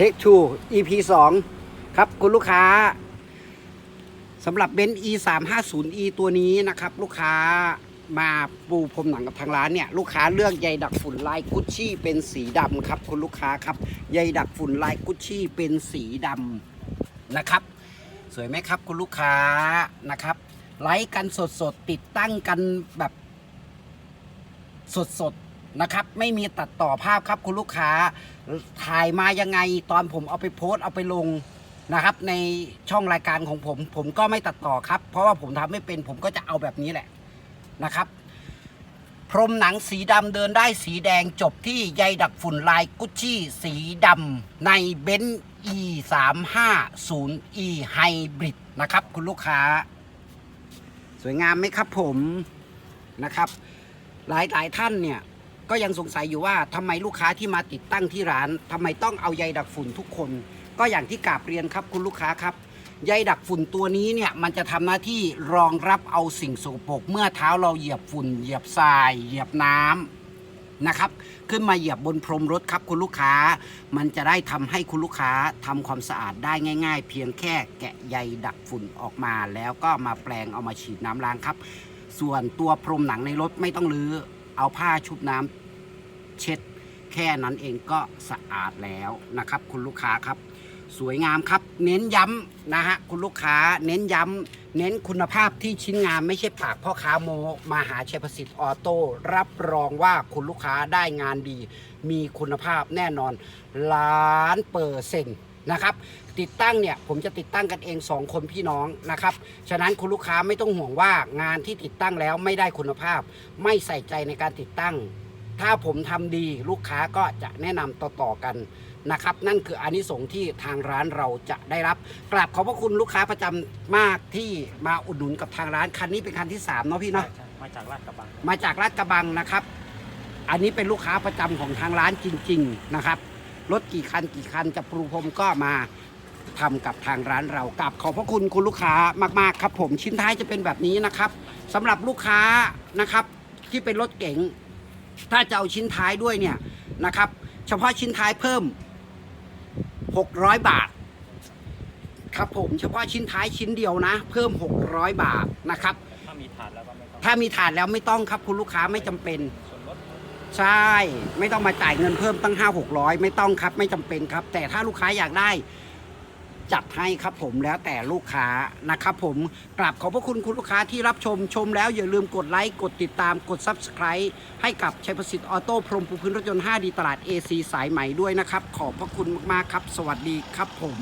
เทคทู EP 2 ครับ คุณลูกค้าสำหรับเบนซ์ E 3 5 0 E ตัวนี้นะครับ ลูกค้ามาปูพรมหนังกับทางร้านเนี่ย ลูกค้าเลือกใยดักฝุ่นลายกุชชี่เป็นสีดำครับคุณลูกค้าครับใยดักฝุ่นลายกุชชี่เป็นสีดำนะครับ สวยไหมครับคุณลูกค้านะครับ ไลฟ์กันสดๆ ติดตั้งกันแบบสดๆ นะครับ ไม่มีตัดต่อภาพครับคุณลูกค้า ถ่ายมายังไงตอนผมเอาไปโพสต์เอาไปลงนะครับ ในช่องรายการของผม ผมก็ไม่ตัดต่อครับ เพราะว่าผมทำไม่เป็นผมก็จะเอาแบบนี้แหละนะครับ พรมหนังสีดำเดินได้สีแดงจบที่ใยดักฝุ่นลายกุชชี่สีดำในเบนซ์ E 3 5 0 E Hybrid นะครับ คุณลูกค้า สวยงามไหมครับผมนะครับ หลายหลายท่านเนี่ย ก็ยังสงสัยอยู่ว่าทำไมลูกค้าที่มาติดตั้งที่ร้านทำไมต้องเอาใยดักฝุ่นทุกคน ก็อย่างที่กราบเรียนครับคุณลูกค้าครับใยดักฝุ่นตัวนี้เนี่ยมันจะทำหน้าที่รองรับเอาสิ่งสกปรกเมื่อเท้าเราเหยียบฝุ่น เหยียบทราย เหยียบน้ำนะครับขึ้นมาเหยียบบนพรมรถครับคุณลูกค้า มันจะได้ทำให้คุณลูกค้าทำความสะอาดได้ง่าย ๆ เพียงแค่แกะใยดักฝุ่นออกมา แล้วก็มาแปลงเอามาฉีดน้ำล้างครับ ส่วนตัวพรมหนังในรถไม่ต้องรื้อ เอาผ้าชุบน้ำเช็ดแค่นั้นเองก็สะอาดแล้วนะครับ คุณลูกค้าครับ สวยงามครับ เน้นย้ำนะฮะคุณลูกค้าเน้นย้ำเน้นคุณภาพที่ชิ้นงานไม่ใช่ปากพ่อค้าโมมาหาชัยประสิทธิ์ออโต้รับรองว่าคุณลูกค้าได้งานดี มีคุณภาพแน่นอนล้านเปอร์เซ็นต์ นะครับ ติดตั้งเนี่ยผมจะติดตั้งกันเอง 2 คนพี่น้องนะครับ ฉะนั้นคุณลูกค้าไม่ต้องห่วงว่างานที่ติดตั้งแล้วไม่ได้คุณภาพ ไม่ใส่ใจในการติดตั้ง ถ้าผมทำดีลูกค้าก็จะแนะนำต่อๆกันนะครับ นั่นคืออานิสงส์ที่ทางร้านเราจะได้รับกราบขอบพระคุณลูกค้าประจำมากที่มาอุดหนุนกับทางร้านคันนี้เป็นคันที่สามเนาะพี่ใช่เนาะใช่มาจากลาดกระบังมาจากลาดกระบังนะครับ อันนี้เป็นลูกค้าประจำของทางร้านจริง ๆ นะครับ รถกี่คันกี่คันจะปรูพรมก็มาทำกับทางร้านเรากับขอบพระคุณคุณลูกค้ามาก ๆ ครับ ผมชิ้นท้ายจะเป็นแบบนี้นะครับสำหรับลูกค้านะครับที่เป็นรถเก๋งถ้าจะเอาชิ้นท้ายด้วยเนี่ยนะครับ เฉพาะชิ้นท้ายเพิ่ม 600 บาท ครับผมเฉพาะชิ้นท้ายชิ้นเดียวนะ เพิ่ม 600 บาทนะครับ ถ้ามีถาดแล้วก็ไม่ต้องถ้ามีถาดแล้วไม่ต้องครับคุณลูกค้าไม่จำเป็น ส่วนลด ใช่ ไม่ต้องมาจ่ายเงินเพิ่มตั้งห้าหกร้อยไม่ต้องครับ ไม่จำเป็นครับ แต่ถ้าลูกค้าอยากได้ จัดให้ครับผมแล้วแต่ลูกค้านะครับผมกราบขอบพระคุณคุณลูกค้าที่รับชมชมแล้วอย่าลืมกดไลค์กดติดตามกด Subscribe ให้กับชัยประสิทธิ์ออโต้พรมปูพื้นรถยนต์ 5D ตลาด AC สายใหม่ด้วยนะครับ ขอบพระคุณมากๆครับ สวัสดีครับผม